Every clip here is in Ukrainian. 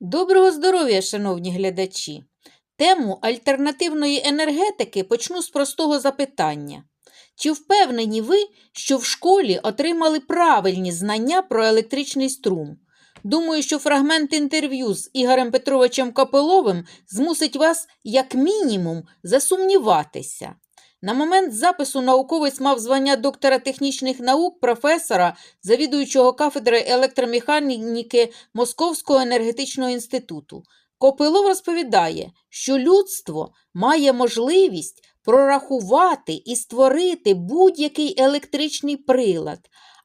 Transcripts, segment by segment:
Доброго здоров'я, шановні глядачі! Тему альтернативної енергетики почну з простого запитання. Чи впевнені ви, що в школі отримали правильні знання про електричний струм? Думаю, що фрагмент інтерв'ю з Ігорем Петровичем Копиловим змусить вас, як мінімум, засумніватися. На момент запису науковець мав звання доктора технічних наук, професора, завідуючого кафедри електромеханіки Московського енергетичного інституту. Копилов розповідає, що людство має можливість прорахувати і створити будь-який електричний прилад,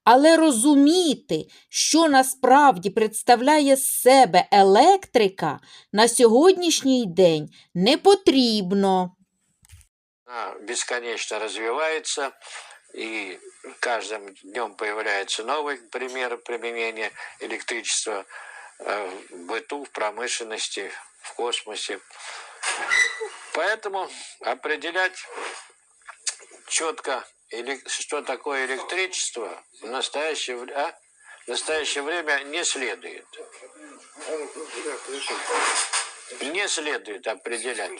але розуміти, що насправді представляє з себе електрика, на сьогоднішній день не потрібно. Она бесконечно развивается, и каждым днем появляются новые примеры применения электричества э, в быту, в промышленности, в космосе. Поэтому определять четко, что такое электричество в настоящее, а? в настоящее время не следует. Не следует определять.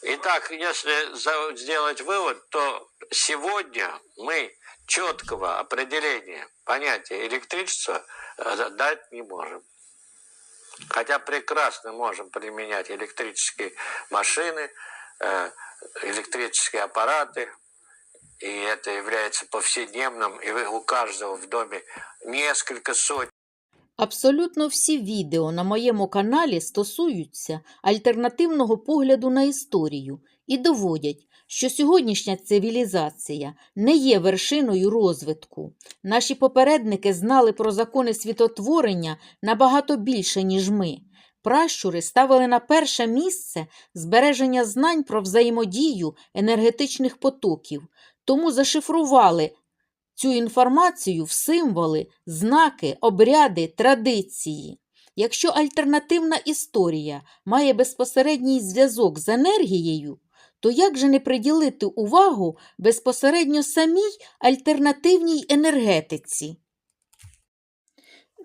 Итак, если сделать вывод, то сегодня мы четкого определения понятия электричества э, дать не можем. Хотя прекрасно можем применять электрические машины, э, электрические аппараты, и это является повседневным, и у каждого в доме несколько сотен Абсолютно всі відео на моєму каналі стосуються альтернативного погляду на історію і доводять, що сьогоднішня цивілізація не є вершиною розвитку. Наші попередники знали про закони світотворення набагато більше, ніж ми. Пращури ставили на перше місце збереження знань про взаємодію енергетичних потоків, тому зашифрували цю інформацію в символи, знаки, обряди, традиції. Якщо альтернативна історія має безпосередній зв'язок з енергією, то як же не приділити увагу безпосередньо самій альтернативній енергетиці?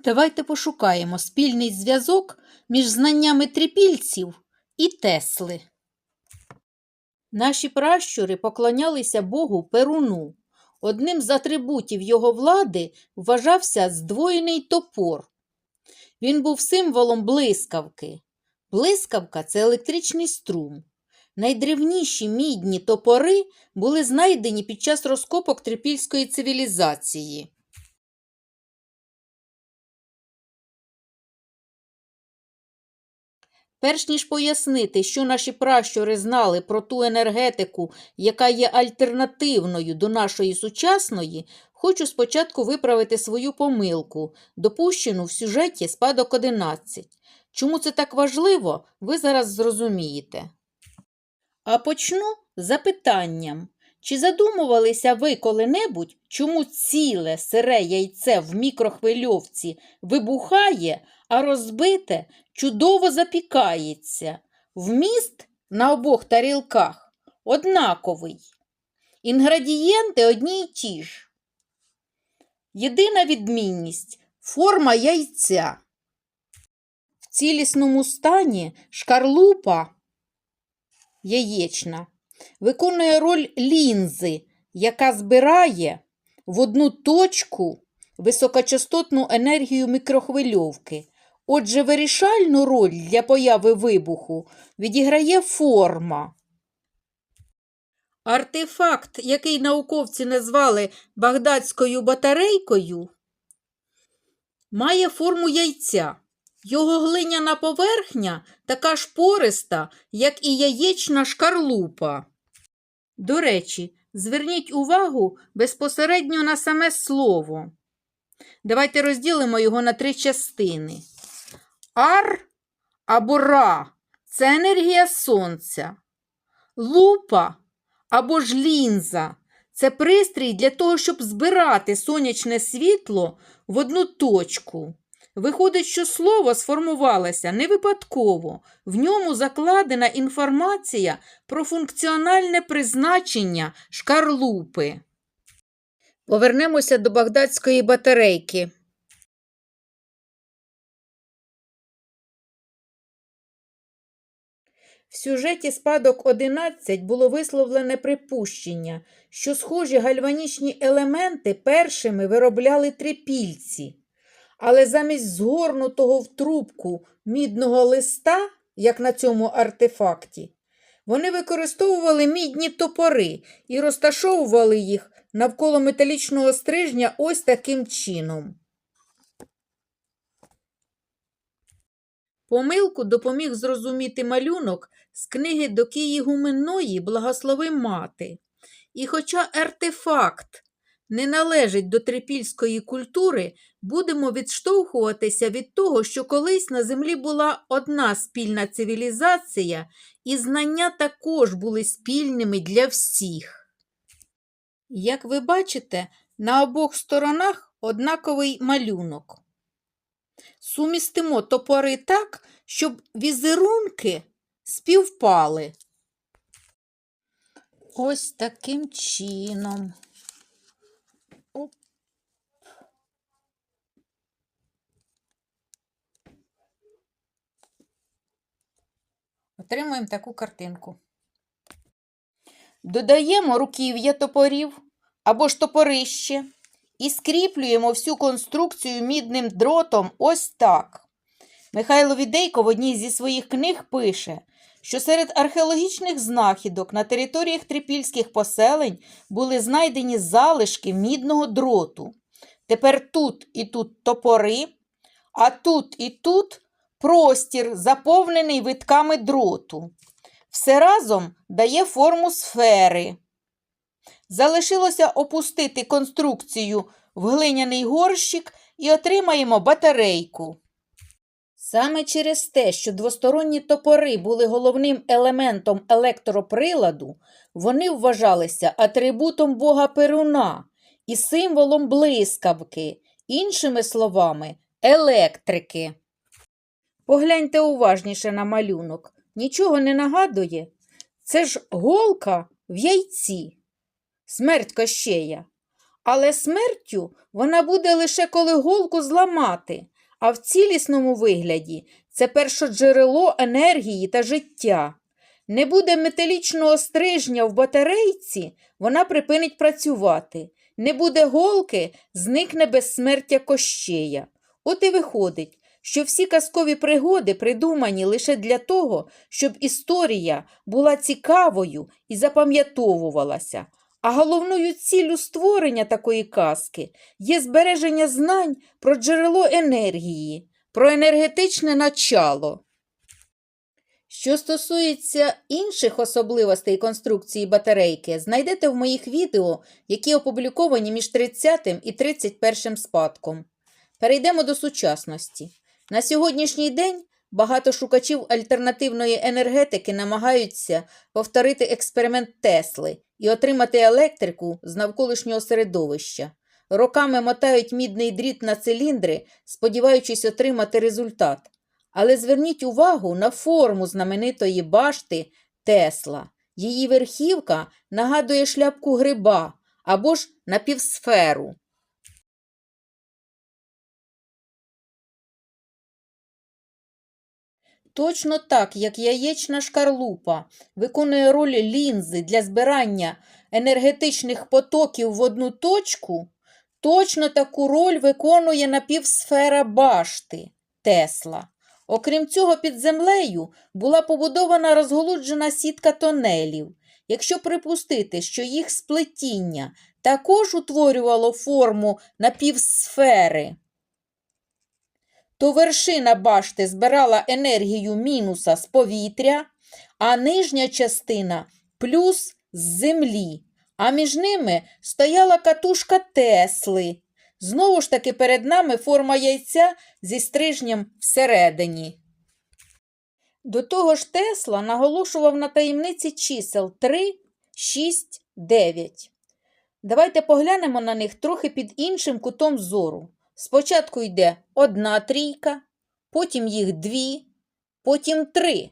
Давайте пошукаємо спільний зв'язок між знаннями трипільців і Тесли. Наші пращури поклонялися Богу Перуну. Одним з атрибутів його влади вважався здвоєний топор. Він був символом блискавки. Блискавка це електричний струм. Найдревніші мідні топори були знайдені під час розкопок трипільської цивілізації. Перш ніж пояснити, що наші пращури знали про ту енергетику, яка є альтернативною до нашої сучасної, хочу спочатку виправити свою помилку, допущену в сюжеті «Спадок 11». Чому це так важливо, ви зараз зрозумієте. А почну запитанням. Чи задумувалися ви коли-небудь, чому ціле сире яйце в мікрохвильовці вибухає, а розбите чудово запікається? Вміст на обох тарілках однаковий. Інгредієнти одні й ті ж. Єдина відмінність форма яйця. В цілісному стані шкарлупа яєчна виконує роль лінзи, яка збирає в одну точку високочастотну енергію мікрохвильовки. Отже, вирішальну роль для появи вибуху відіграє форма. Артефакт, який науковці назвали Багдадською батарейкою, має форму яйця. Його глиняна поверхня така ж пориста, як і яєчна шкарлупа. До речі, зверніть увагу безпосередньо на саме слово. Давайте розділимо його на три частини. Ар або ра це енергія сонця. Лупа або ж лінза це пристрій для того, щоб збирати сонячне світло в одну точку. Виходить, що слово сформувалося не випадково. В ньому закладена інформація про функціональне призначення шкарлупи. Повернемося до багдадської батарейки. В сюжеті спадок 11 було висловлене припущення, що схожі гальванічні елементи першими виробляли трипільці. Але замість згорнутого в трубку мідного листа, як на цьому артефакті, вони використовували мідні топори і розташовували їх навколо металічного стрижня ось таким чином. Помилку допоміг зрозуміти малюнок з книги до Киї Гуменної Благослови мати. І хоча артефакт не належить до трипільської культури, будемо відштовхуватися від того, що колись на землі була одна спільна цивілізація, і знання також були спільними для всіх. Як ви бачите, на обох сторонах однаковий малюнок. Сумістимо топори так, щоб візерунки співпали. Ось таким чином. Отримуємо таку картинку. Додаємо руків'я топорів або ж топорище і скріплюємо всю конструкцію мідним дротом ось так. Михайло Відейко в одній зі своїх книг пише, що серед археологічних знахідок на територіях трипільських поселень були знайдені залишки мідного дроту. Тепер тут і тут топори, а тут і тут простір, заповнений витками дроту. Все разом дає форму сфери. Залишилося опустити конструкцію в глиняний горщик і отримаємо батарейку. Саме через те, що двосторонні топори були головним елементом електроприладу, вони вважалися атрибутом бога Перуна і символом блискавки, іншими словами, електрики. Погляньте уважніше на малюнок. Нічого не нагадує? Це ж голка в яйці. Смерть Кощея. Але смертю вона буде лише коли голку зламати, а в цілісному вигляді це першоджерело енергії та життя. Не буде металічного стрижня в батарейці, вона припинить працювати. Не буде голки, зникне безсмертя Кощея. От і виходить, що всі казкові пригоди придумані лише для того, щоб історія була цікавою і запам'ятовувалася. А головною ціллю створення такої казки є збереження знань про джерело енергії, про енергетичне начало. Що стосується інших особливостей конструкції батарейки, знайдете в моїх відео, які опубліковані між 30 і 31 спадком. Перейдемо до сучасності. На сьогоднішній день багато шукачів альтернативної енергетики намагаються повторити експеримент Тесли і отримати електрику з навколишнього середовища. Роками мотають мідний дріт на циліндри, сподіваючись отримати результат. Але зверніть увагу на форму знаменитої башти Тесла. Її верхівка нагадує шляпку гриба або ж напівсферу. Точно так, як яєчна шкарлупа виконує роль лінзи для збирання енергетичних потоків в одну точку, точно таку роль виконує напівсфера башти Тесла. Окрім цього, під землею була побудована розголуджена сітка тонелів. Якщо припустити, що їх сплетіння також утворювало форму напівсфери, то вершина башти збирала енергію мінуса з повітря, а нижня частина плюс з землі, а між ними стояла катушка Тесли. Знову ж таки перед нами форма яйця зі стрижнем всередині. До того ж Тесла наголошував на таємниці чисел 3, 6, 9. Давайте поглянемо на них трохи під іншим кутом зору. Спочатку йде одна трійка, потім їх дві, потім три.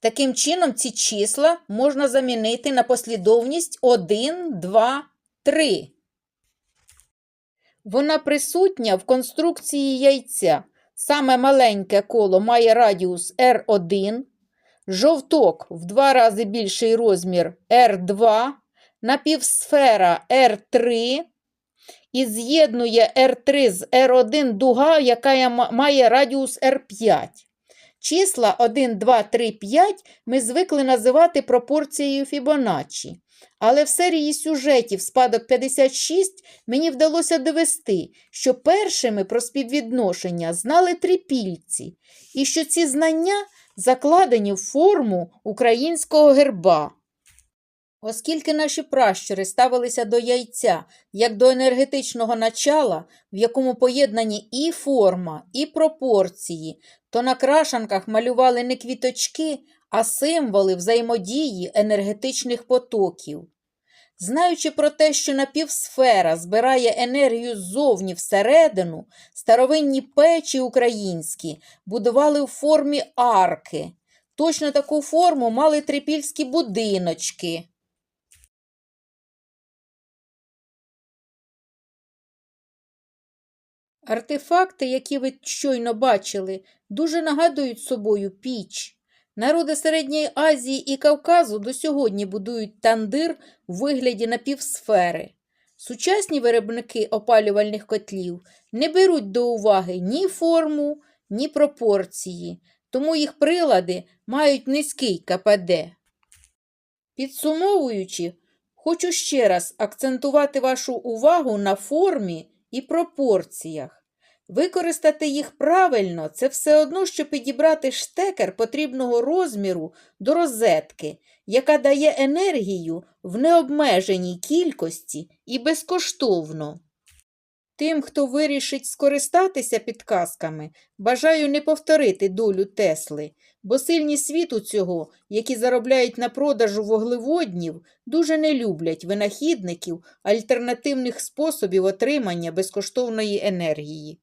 Таким чином, ці числа можна замінити на послідовність 1, 2, 3. Вона присутня в конструкції яйця. Саме маленьке коло має радіус R1, жовток в два рази більший розмір R2, напівсфера R3 і з'єднує R3 з R1 дуга, яка має радіус R5. Числа 1, 2, 3, 5 ми звикли називати пропорцією Фібоначчі. Але в серії сюжетів «Спадок 56» мені вдалося довести, що першими про співвідношення знали трипільці, і що ці знання закладені в форму українського герба. Оскільки наші пращури ставилися до яйця як до енергетичного начала, в якому поєднані і форма, і пропорції, то на крашанках малювали не квіточки, а символи взаємодії енергетичних потоків. Знаючи про те, що напівсфера збирає енергію ззовні всередину, старовинні печі українські будували в формі арки. Точно таку форму мали трипільські будиночки. Артефакти, які ви щойно бачили, дуже нагадують собою піч. Народи Середньої Азії і Кавказу до сьогодні будують тандир у вигляді напівсфери. Сучасні виробники опалювальних котлів не беруть до уваги ні форму, ні пропорції, тому їх прилади мають низький КПД. Підсумовуючи, хочу ще раз акцентувати вашу увагу на формі і пропорціях. Використати їх правильно це все одно, що підібрати штекер потрібного розміру до розетки, яка дає енергію в необмеженій кількості і безкоштовно. Тим, хто вирішить скористатися підказками, бажаю не повторити долю Тесли, бо сильні світу цього, які заробляють на продажу вуглеводнів, дуже не люблять винахідників альтернативних способів отримання безкоштовної енергії.